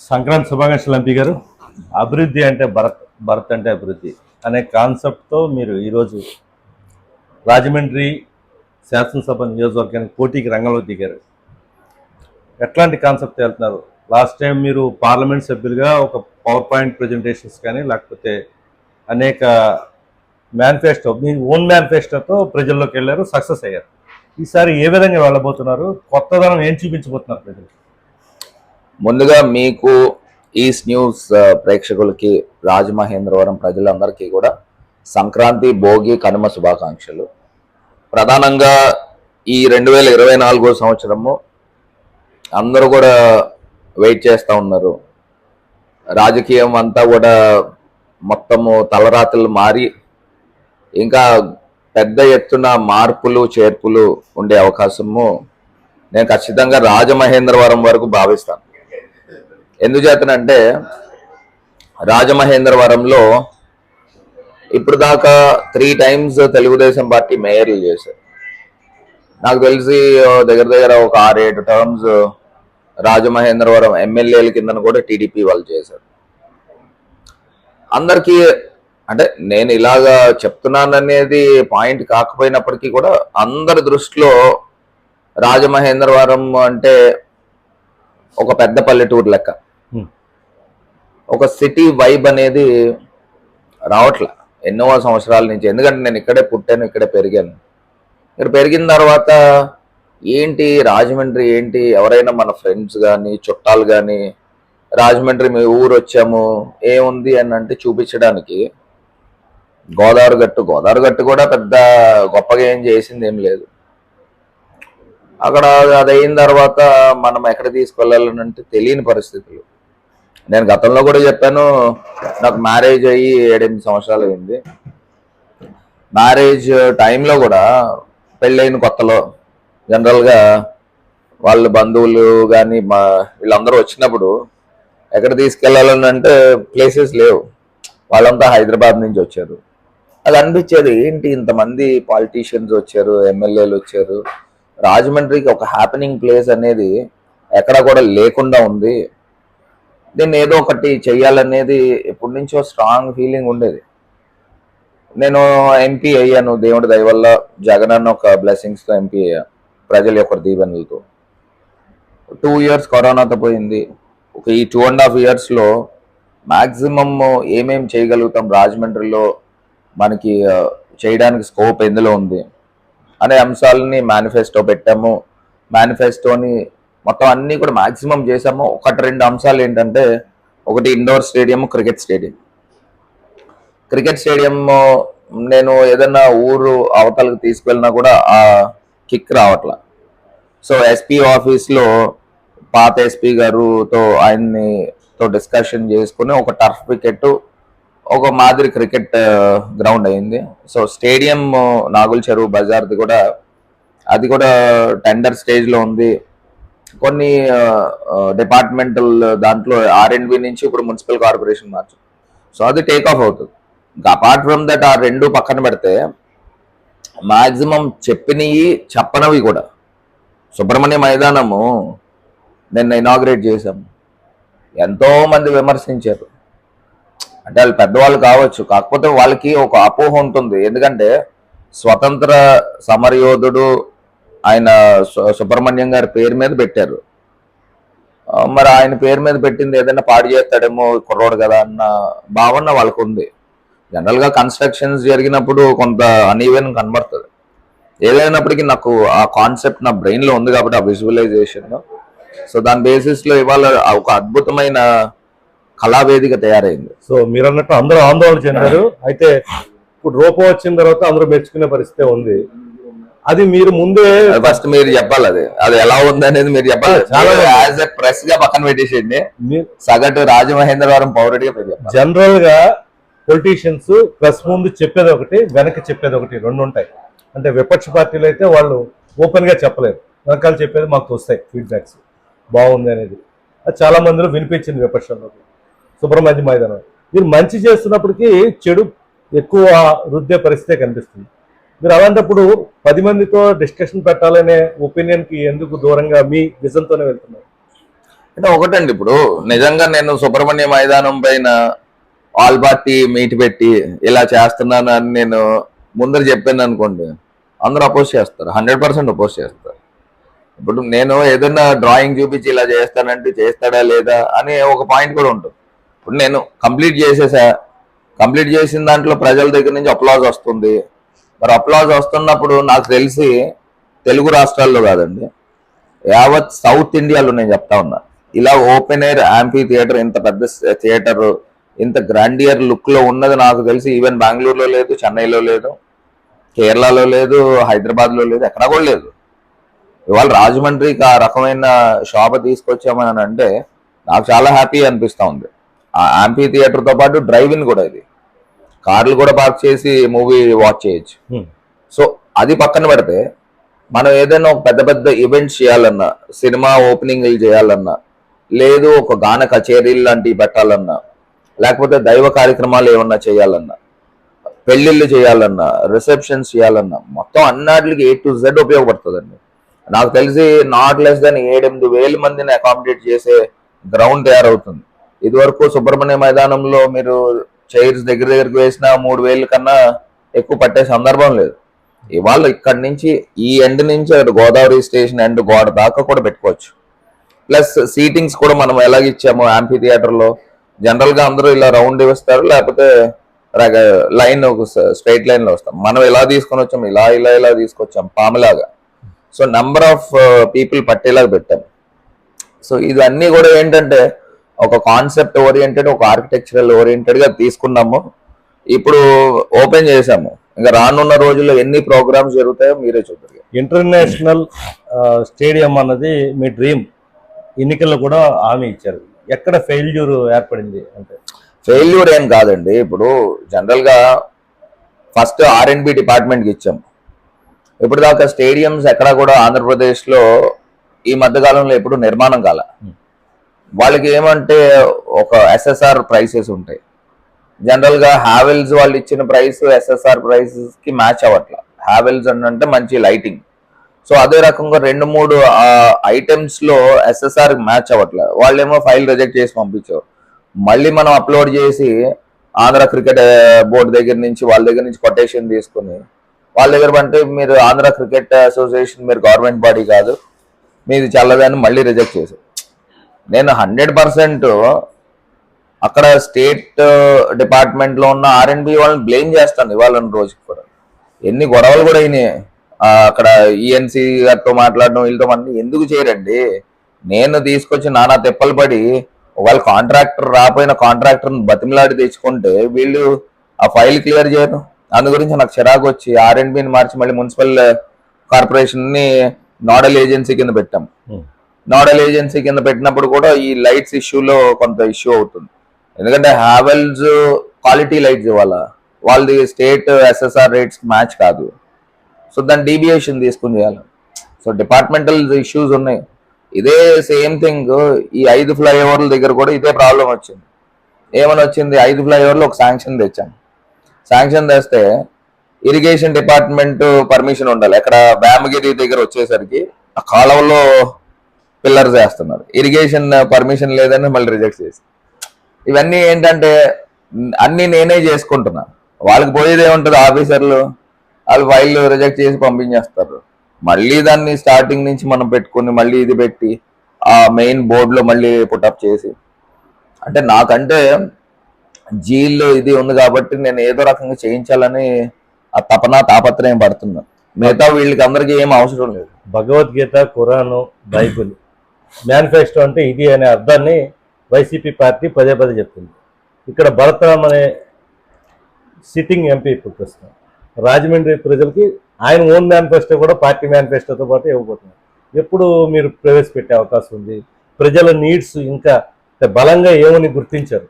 సంక్రాంతి శుభాకాంక్షలు ఎంపీ గారు. అభివృద్ధి అంటే భరత్ భరత్ అంటే అభివృద్ధి అనే కాన్సెప్ట్తో మీరు ఈరోజు రాజమండ్రి శాసనసభ నియోజకవర్గానికి పోటీకి రంగంలో దిగారు. ఎట్లాంటి కాన్సెప్ట్ వెళ్తున్నారు? లాస్ట్ టైం మీరు పార్లమెంట్ సభ్యులుగా ఒక పవర్ పాయింట్ ప్రజెంటేషన్స్ కానీ లేకపోతే అనేక మేనిఫెస్టో మీ ఓన్ మేనిఫెస్టోతో ప్రజల్లోకి వెళ్ళారు సక్సెస్ అయ్యారు. ఈసారి ఏ విధంగా వెళ్ళబోతున్నారు? కొత్తదనం ఏం చూపించబోతున్నారు ప్రజలు ముందుగా మీకు ఈస్ట్ న్యూస్ ప్రేక్షకులకి రాజమహేంద్రవరం ప్రజలందరికీ కూడా సంక్రాంతి భోగి కనుమ శుభాకాంక్షలు. ప్రధానంగా ఈ రెండు వేల ఇరవై నాలుగో సంవత్సరము అందరూ కూడా వెయిట్ చేస్తూ ఉన్నారు. రాజకీయం అంతా కూడా మొత్తము తలరాతలు మారి ఇంకా పెద్ద ఎత్తున మార్పులు చేర్పులు ఉండే అవకాశము నేను ఖచ్చితంగా రాజమహేంద్రవరం వరకు భావిస్తాను. ఎందుచేతనంటే రాజమహేంద్రవరంలో ఇప్పుడు దాకా త్రీ టైమ్స్ తెలుగుదేశం పార్టీ మేయర్లు చేశారు. నాకు తెలిసి దగ్గర దగ్గర ఒక ఆరు ఏడు టర్మ్స్ రాజమహేంద్రవరం ఎమ్మెల్యేల కింద కూడా టీడీపీ వాళ్ళు చేశారు. అందరికీ అంటే నేను ఇలాగా చెప్తున్నాననేది పాయింట్ కాకపోయినప్పటికీ కూడా అందరి దృష్టిలో రాజమహేంద్రవరం అంటే ఒక పెద్ద పల్లెటూరు లెక్క. Hmm. ఒక సిటీ వైబ్ అనేది రావట్లే. ఎన్నో సంవత్సరాల నుంచి. ఎందుకంటే నేను ఇక్కడే పుట్టాను ఇక్కడే పెరిగాను. ఇక్కడ పెరిగిన తర్వాత ఏంటి రాజమండ్రి ఏంటి? ఎవరైనా మన ఫ్రెండ్స్ కానీ చుట్టాలు కానీ రాజమండ్రి మీ ఊరు వచ్చాము ఏముంది? అని అంటే చూపించడానికి గోదావరి గట్టు. గోదావరి గట్టు కూడా పెద్ద గొప్పగా ఏం చేసింది ఏం లేదు. అక్కడ అది అయిన తర్వాత మనం ఎక్కడ తీసుకెళ్ళాలని అంటే తెలియని పరిస్థితులు. నేను గతంలో కూడా చెప్పాను నాకు మ్యారేజ్ అయ్యి ఏడెనిమిది సంవత్సరాలు అయింది. మ్యారేజ్ టైంలో కూడా పెళ్ళైన కొత్తలో జనరల్గా వాళ్ళ బంధువులు కానీ మా వీళ్ళందరూ వచ్చినప్పుడు ఎక్కడ తీసుకెళ్ళాలని అంటే ప్లేసెస్ లేవు. వాళ్ళంతా హైదరాబాద్ నుంచి వచ్చారు. అది అనిపించేది ఏంటి ఇంతమంది పాలిటీషియన్స్ వచ్చారు ఎమ్మెల్యేలు వచ్చారు. రాజమండ్రికి ఒక హ్యాపెనింగ్ ప్లేస్ అనేది ఎక్కడ కూడా లేకుండా ఉంది. దీన్ని ఏదో ఒకటి చెయ్యాలనేది ఎప్పటి నుంచో స్ట్రాంగ్ ఫీలింగ్ ఉండేది. నేను ఎంపీ అయ్యాను దేవుడి దయ వల్ల. జగన్ అన్న ఒక బ్లెస్సింగ్స్తో ఎంపీ అయ్యా ప్రజల యొక్క దీవెనలతో. టూ ఇయర్స్ కరోనాతో పోయింది. ఒక ఈ టూ అండ్ హాఫ్ ఇయర్స్లో మ్యాక్సిమమ్ ఏమేం చేయగలుగుతాం రాజమండ్రిలో మనకి చేయడానికి స్కోప్ ఎందులో ఉంది? అనే అంశాలని మేనిఫెస్టో పెట్టాము. మేనిఫెస్టోని మొత్తం అన్నీ కూడా మాక్సిమం చేసాము ఒకటి రెండు అంశాలు ఏంటంటే ఒకటి indoor stadium cricket stadium. Cricket stadium నేను ఏదన్నా ఊరు అవతలకు తీసుకెళ్ళినా కూడా ఆ కిక్ రావట్లా. సో ఎస్పీ ఆఫీస్లో పాత ఎస్పీ గారుతో ఆయన్ని తో డిస్కషన్ చేసుకుని ఒక టర్ఫ్ వికెట్ ఒక మాదిరి క్రికెట్ గ్రౌండ్ అయింది. సో స్టేడియం నాగుల చెరువు బజార్ది కూడా అది కూడా టెండర్ స్టేజ్లో ఉంది. కొన్ని డిపార్ట్మెంటల్ దాంట్లో ఆర్ఎండ్బి నుంచి ఇప్పుడు మున్సిపల్ కార్పొరేషన్ మార్చు. సో అది టేక్ ఆఫ్ అవుతుంది. ఇంకా అపార్ట్ ఫ్రమ్ దట్ ఆ రెండు పక్కన పెడితే మాక్సిమం చెప్పినవి చెప్పనవి కూడా. సుబ్రహ్మణ్య మైదానము నిన్న ఇనాగ్రేట్ చేశాము. ఎంతో మంది విమర్శించారు. అంటే వాళ్ళు పెద్దవాళ్ళు కావచ్చు. కాకపోతే వాళ్ళకి ఒక అపోహ ఉంటుంది. ఎందుకంటే స్వతంత్ర సమరయోధుడు ఆయన సుబ్రహ్మణ్యం గారి పేరు మీద పెట్టారు. మరి ఆయన పేరు మీద పెట్టింది ఏదైనా పాడు చేస్తాడేమో కుర్రోడు కదా అన్న భావన వాళ్ళకు ఉంది జనరల్గా కన్స్ట్రక్షన్స్ జరిగినప్పుడు కొంత అనీవెన్ కనబడుతుంది. ఏదైనప్పటికీ నాకు ఆ కాన్సెప్ట్ నా బ్రెయిన్లో ఉంది కాబట్టి ఆ విజువలైజేషన్ సో దాని బేసిస్లో ఇవాళ ఒక అద్భుతమైన కళావేదిక తయారైంది. సో మీరు అన్నట్టు అందరూ ఆందోళన చెందారు. అయితే ఇప్పుడు రూపం వచ్చిన తర్వాత అందరూ మెచ్చుకునే పరిస్థితి ఉంది. అది మీరు ముందే ఫస్ట్ మీరు చెప్పాలి అది. అది ఎలా ఉంది అనేది మీరు చెప్పాలి. యాజ్ ఎ ప్రెస్గా పక్కన పెట్టేసేయండి. సగటు రాజమహేంద్రవరం పౌరుడిగా జనరల్గా పొలిటీషియన్స్ ప్రెస్ ముందు చెప్పేది ఒకటి వెనక చెప్పేది ఒకటి రెండు ఉంటాయి. అంటే విపక్ష పార్టీలు అయితే వాళ్ళు ఓపెన్గా చెప్పలేరు. వెనకాల చెప్పేది మాకు వస్తాయి ఫీడ్బ్యాక్స్ బాగుంది అనేది. అది చాలా మందిలో వినిపించింది విపక్షంలో. సుబ్రహ్మణ్య మైదానం. మీరు మంచి చేస్తున్నప్పటికీ చెడు ఎక్కువ రుద్దే పరిస్థితే కనిపిస్తుంది. మీరు అలాంటప్పుడు పది మందితో డిస్కషన్ పెట్టాలనే ఒపీనియన్కి ఎందుకు దూరంగా మీ విజన్తోనే వెళ్తున్నారు? అంటే ఒకటండి ఇప్పుడు. నిజంగా నేను సుబ్రహ్మణ్య మైదానం పైన ఆల్ పార్టీ మీట్ పెట్టి ఇలా చేస్తున్నాను అని నేను ముందర చెప్పాను అనుకోండి అందరూ అపోజ్ చేస్తారు. హండ్రెడ్ పర్సెంట్ అపోజ్ చేస్తారు. ఇప్పుడు నేను ఏదైనా డ్రాయింగ్ చూపించి ఇలా చేస్తానంటే చేస్తాడా లేదా అని ఒక పాయింట్ కూడా ఉంటుంది. ఇప్పుడు నేను కంప్లీట్ చేసేసా. కంప్లీట్ చేసిన దాంట్లో ప్రజల దగ్గర నుంచి అప్లాజ్ వస్తుంది. మరి అప్లాజ్ వస్తున్నప్పుడు నాకు తెలిసి తెలుగు రాష్ట్రాల్లో కాదండి. యావత్ సౌత్ ఇండియాలో నేను చెప్తా ఉన్నా. ఇలా ఓపెన్ ఎయిర్ యాంపీ థియేటర్ ఇంత పెద్ద థియేటర్ ఇంత గ్రాండియర్ లుక్లో ఉన్నది నాకు తెలిసి ఈవెన్ బెంగళూరులో లేదు చెన్నైలో లేదు కేరళలో లేదు హైదరాబాద్లో లేదు ఎక్కడా కూడా లేదు. ఇవాళ రాజమండ్రికి ఆ రకమైన శోభ తీసుకొచ్చామని అంటే నాకు చాలా హ్యాపీ అనిపిస్తూ ఉంది. ఆ యాంపీ థియేటర్తో పాటు డ్రైవ్ ఇన్ కూడా ఇది. కార్లు కూడా పార్క్ చేసి మూవీ వాచ్ చేయొచ్చు. హ్మ్. సో అది పక్కన పెడితే మనం ఏదైనా ఒక పెద్ద పెద్ద ఈవెంట్స్ చేయాలన్నా సినిమా ఓపెనింగ్లు చేయాలన్నా లేదు ఒక గాన కచేరీలు లాంటివి పెట్టాలన్నా లేకపోతే దైవ కార్యక్రమాలు ఏమన్నా చేయాలన్నా పెళ్ళిళ్ళు చేయాలన్నా రిసెప్షన్స్ చేయాలన్నా మొత్తం అన్నిటికి ఏ టు జెడ్ ఉపయోగపడుతుందండి. నాకు తెలిసి నాట్ లెస్ దాన్ ఏడెనిమిది వేల మందిని అకామిడేట్ చేసే గ్రౌండ్ తయారవుతుంది. ఇదివరకు సుబ్రహ్మణ్య మైదానంలో మీరు చైర్స్ దగ్గర దగ్గరికి వేసిన మూడు వేలు కన్నా ఎక్కువ పట్టే సందర్భం లేదు. ఇవాళ ఇక్కడ నుంచి ఈ ఎండ్ నుంచి అటు గోదావరి స్టేషన్ ఎండ్ గోడ దాకా కూడా పెట్టుకోవచ్చు. ప్లస్ సీటింగ్స్ కూడా మనం ఎలాగ ఇచ్చాము యాంఫీ థియేటర్లో జనరల్గా అందరూ ఇలా రౌండ్ ఇస్తారు లేకపోతే లైన్ ఒక స్ట్రైట్ లైన్లో వస్తాం. మనం ఎలా తీసుకొని వచ్చాం ఇలా ఇలా ఇలా తీసుకొచ్చాం పాములాగా. సో నంబర్ ఆఫ్ పీపుల్ పట్టేలాగా పెట్టాం. సో ఇవన్నీ కూడా ఏంటంటే ఒక కాన్సెప్ట్ ఓరియంటెడ్ ఒక ఆర్కిటెక్చరల్ ఓరియంటెడ్గా తీసుకున్నాము. ఇప్పుడు ఓపెన్ చేసాము ఇంకా రానున్న రోజుల్లో ఎన్ని ప్రోగ్రామ్స్ జరుగుతాయో మీరే చూద్దరు ఇంటర్నేషనల్ స్టేడియం అన్నది మీ డ్రీమ్ ఎన్నికల్లో కూడా హామీ ఇచ్చారు. ఎక్కడ ఫెయిల్యూర్ ఏర్పడింది అంటే? ఫెయిల్యూర్ ఏం కాదండి. ఇప్పుడు జనరల్గా ఫస్ట్ ఆర్ అండ్ బి డిపార్ట్మెంట్కి ఇచ్చాం ఇప్పుడు దాకా స్టేడియంస్ ఎక్కడ కూడా ఆంధ్రప్రదేశ్లో ఈ మధ్య కాలంలో ఎప్పుడు నిర్మాణం కాల. వాళ్ళకి ఏమంటే ఒక ఎస్ఎస్ఆర్ ప్రైసెస్ ఉంటాయి. జనరల్గా హ్యావెల్స్ వాళ్ళు ఇచ్చిన ప్రైస్ ఎస్ఎస్ఆర్ ప్రైసెస్కి మ్యాచ్ అవ్వట్లా. హ్యావెల్స్ అంటే మంచి లైటింగ్ సో అదే రకంగా రెండు మూడు ఐటమ్స్లో ఎస్ఎస్ఆర్ మ్యాచ్ అవ్వట్ల. వాళ్ళేమో ఫైల్ రిజెక్ట్ చేసి పంపించారు. మళ్ళీ మనం అప్లోడ్ చేసి ఆంధ్ర క్రికెట్ బోర్డు దగ్గర నుంచి వాళ్ళ దగ్గర నుంచి కొటేషన్ తీసుకుని వాళ్ళ దగ్గర అంటే మీరు ఆంధ్ర క్రికెట్ అసోసియేషన్ మీరు గవర్నమెంట్ బాడీ కాదు. మీది చల్లదని మళ్ళీ రిజెక్ట్ చేశారు. నేను హండ్రెడ్ పర్సెంట్ అక్కడ స్టేట్ డిపార్ట్మెంట్లో ఉన్న ఆర్ఎండ్బి వాళ్ళని బ్లేమ్ చేస్తాను ఇవాళ రోజుకి కూడా. ఎన్ని గొడవలు కూడా అయినాయి. అక్కడ ఈఎన్సీ గారితో మాట్లాడడం వీళ్ళతో మాట్లాడడం ఎందుకు చేయరండి? నేను తీసుకొచ్చి నానా తెప్పలు పడి ఒకవేళ కాంట్రాక్టర్ రాపోయిన కాంట్రాక్టర్ని బతిమలాడి తెచ్చుకుంటే వీళ్ళు ఆ ఫైల్ క్లియర్ చేయరు. అందు గురించి నాకు చిరాకు వచ్చి ఆర్ మార్చి మళ్ళీ మున్సిపల్ కార్పొరేషన్ని నోడల్ ఏజెన్సీ కింద పెట్టాం. నోడల్ ఏజెన్సీ కింద పెట్టినప్పుడు కూడా ఈ లైట్స్ ఇష్యూలో కొంత ఇష్యూ అవుతుంది. ఎందుకంటే హ్యావెల్స్ క్వాలిటీ లైట్స్ ఇవ్వాలా. వాళ్ళది స్టేట్ ఎస్ఎస్ఆర్ రేట్స్ మ్యాచ్ కాదు. సో దాని డీవియేషన్ తీసుకుని చేయాలి. సో డిపార్ట్మెంటల్ ఇష్యూస్ ఉన్నాయి. ఇదే సేమ్ థింగ్ ఈ ఐదు ఫ్లైఓవర్ల దగ్గర కూడా ఇదే ప్రాబ్లం వచ్చింది. ఏమని వచ్చింది? ఐదు ఫ్లైఓవర్లు ఒక శాంక్షన్ తెచ్చాం. శాంక్షన్ తెస్తే ఇరిగేషన్ డిపార్ట్మెంట్ పర్మిషన్ ఉండాలి. ఎక్కడ వేమగిరి దగ్గర వచ్చేసరికి ఆ కాలువలో పిల్లర్స్ వేస్తున్నారు ఇరిగేషన్ పర్మిషన్ లేదని మళ్ళీ రిజెక్ట్ చేసి. ఇవన్నీ ఏంటంటే అన్నీ అన్ని నేనే చేసుకుంటున్నా. వాళ్ళకి పోయేదే ఉంటుంది ఆఫీసర్లు. వాళ్ళు ఫైల్ రిజెక్ట్ చేసి పంపించేస్తారు. మళ్ళీ దాన్ని స్టార్టింగ్ నుంచి మనం పెట్టుకుని మళ్ళీ ఇది పెట్టి ఆ మెయిన్ బోర్డులో మళ్ళీ పుటప్ చేసి. అంటే నాకంటే జీల్లో ఇది ఉంది కాబట్టి నేను ఏదో రకంగా చేయించాలని ఆ తపన తాపత్రయం పడుతున్నా. మిగతా వీళ్ళకి అందరికీ ఏం అవసరం లేదు. భగవద్గీత ఖురాను బైబుల్ మేనిఫెస్టో అంటే ఇది అనే అర్థాన్ని వైసీపీ పార్టీ పదే పదే చెప్తుంది. ఇక్కడ భరతరామ్ అనే సిట్టింగ్ ఎంపీ ఇప్పుడు ప్రస్తుతం. రాజమండ్రి ప్రజలకి ఆయన ఓన్ మేనిఫెస్టో కూడా పార్టీ మేనిఫెస్టోతో పాటు ఇవ్వబోతున్నారు. ఎప్పుడు మీరు ప్రవేశపెట్టే అవకాశం ఉంది? ప్రజల నీడ్స్ ఇంకా బలంగా ఏమని గుర్తించారు?